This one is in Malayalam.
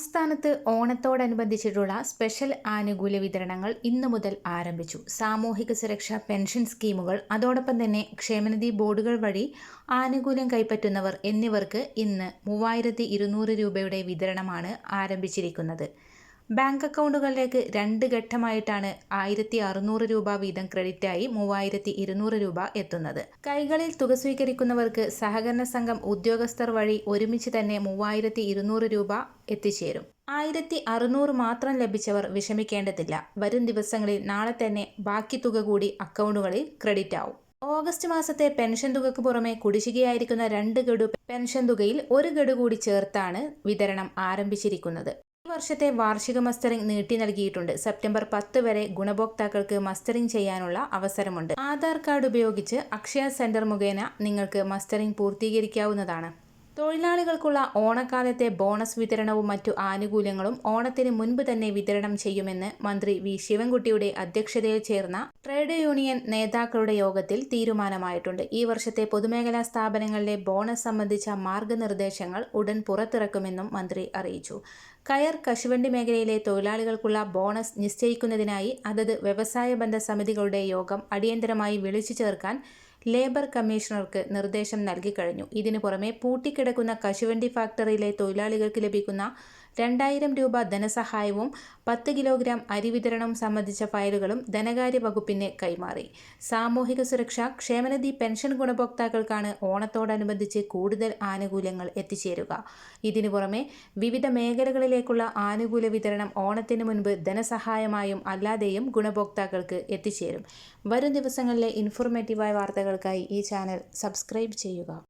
സംസ്ഥാനത്ത് ഓണത്തോടനുബന്ധിച്ചിട്ടുള്ള സ്പെഷ്യൽ ആനുകൂല്യ വിതരണങ്ങൾ ഇന്നു മുതൽ ആരംഭിച്ചു. സാമൂഹിക സുരക്ഷാ പെൻഷൻ സ്കീമുകൾ അതോടൊപ്പം തന്നെ ക്ഷേമനിധി ബോർഡുകൾ വഴി ആനുകൂല്യം കൈപ്പറ്റുന്നവർ എന്നിവർക്ക് ഇന്ന് മൂവായിരത്തി ഇരുന്നൂറ് രൂപയുടെ വിതരണമാണ് ആരംഭിച്ചിരിക്കുന്നത്. ബാങ്ക് അക്കൗണ്ടുകളിലേക്ക് രണ്ട് ഘട്ടമായിട്ടാണ് ആയിരത്തി അറുന്നൂറ് രൂപ വീതം ക്രെഡിറ്റായി മൂവായിരത്തി ഇരുന്നൂറ് രൂപ എത്തുന്നത്. കൈകളിൽ തുക സ്വീകരിക്കുന്നവർക്ക് സഹകരണ സംഘം ഉദ്യോഗസ്ഥർ വഴി ഒരുമിച്ച് തന്നെ മൂവായിരത്തി ഇരുന്നൂറ് രൂപ എത്തിച്ചേരും. ആയിരത്തി അറുന്നൂറ് മാത്രം ലഭിച്ചവർ വിഷമിക്കേണ്ടതില്ല. വരും ദിവസങ്ങളിൽ നാളെ തന്നെ ബാക്കി തുക കൂടി അക്കൗണ്ടുകളിൽ ക്രെഡിറ്റ് ആവും ഓഗസ്റ്റ് മാസത്തെ പെൻഷൻ തുകക്ക് പുറമെ കുടിശ്ശികയായിരിക്കുന്ന രണ്ട് ഗഡു പെൻഷൻ തുകയിൽ ഒരു ഗഡു കൂടി ചേർത്താണ് വിതരണം ആരംഭിച്ചിരിക്കുന്നത്. ഈ വർഷത്തെ വാർഷിക മസ്റ്ററിംഗ് നീട്ടി നൽകിയിട്ടുണ്ട്. സെപ്റ്റംബർ പത്ത് വരെ ഗുണഭോക്താക്കൾക്ക് മസ്റ്ററിംഗ് ചെയ്യാനുള്ള അവസരമുണ്ട്. ആധാർ കാർഡ് ഉപയോഗിച്ച് അക്ഷയ സെന്റർ മുഖേന നിങ്ങൾക്ക് മസ്റ്ററിംഗ് പൂർത്തീകരിക്കാവുന്നതാണ്. തൊഴിലാളികൾക്കുള്ള ഓണക്കാലത്തെ ബോണസ് വിതരണവും മറ്റു ആനുകൂല്യങ്ങളും ഓണത്തിന് മുൻപ് തന്നെ വിതരണം ചെയ്യുമെന്ന് മന്ത്രി വി. ശിവൻകുട്ടിയുടെ അധ്യക്ഷതയിൽ ചേർന്ന ട്രേഡ് യൂണിയൻ നേതാക്കളുടെ യോഗത്തിൽ തീരുമാനമായിട്ടുണ്ട്. ഈ വർഷത്തെ പൊതുമേഖലാ സ്ഥാപനങ്ങളിലെ ബോണസ് സംബന്ധിച്ച മാർഗനിർദ്ദേശങ്ങൾ ഉടൻ പുറത്തിറക്കുമെന്നും മന്ത്രി അറിയിച്ചു. കയർ കശുവണ്ടി മേഖലയിലെ തൊഴിലാളികൾക്കുള്ള ബോണസ് നിശ്ചയിക്കുന്നതിനായി അതത് വ്യവസായ ബന്ധ സമിതികളുടെ യോഗം അടിയന്തരമായി വിളിച്ചു ചേർക്കാൻ ലേബർ കമ്മീഷണർക്ക് നിർദ്ദേശം നൽകിക്കഴിഞ്ഞു. ഇതിനു പുറമെ പൂട്ടിക്കിടക്കുന്ന കശുവണ്ടി ഫാക്ടറിയിലെ തൊഴിലാളികൾക്ക് ലഭിക്കുന്ന രണ്ടായിരം രൂപ ധനസഹായവും പത്ത് കിലോഗ്രാം അരി വിതരണവും സംബന്ധിച്ച ഫയലുകളും ധനകാര്യ വകുപ്പിന് കൈമാറി. സാമൂഹിക സുരക്ഷ ക്ഷേമനിധി പെൻഷൻ ഗുണഭോക്താക്കൾക്കാണ് ഓണത്തോടനുബന്ധിച്ച് കൂടുതൽ ആനുകൂല്യങ്ങൾ എത്തിച്ചേരുക. ഇതിനു പുറമെ വിവിധ മേഖലകളിലേക്കുള്ള ആനുകൂല്യ വിതരണം ഓണത്തിന് മുൻപ് ധനസഹായമായും അല്ലാതെയും ഗുണഭോക്താക്കൾക്ക് എത്തിച്ചേരും. വരും ദിവസങ്ങളിലെ ഇൻഫോർമേറ്റീവായ വാർത്തകൾക്കായി ഈ ചാനൽ സബ്സ്ക്രൈബ് ചെയ്യുക.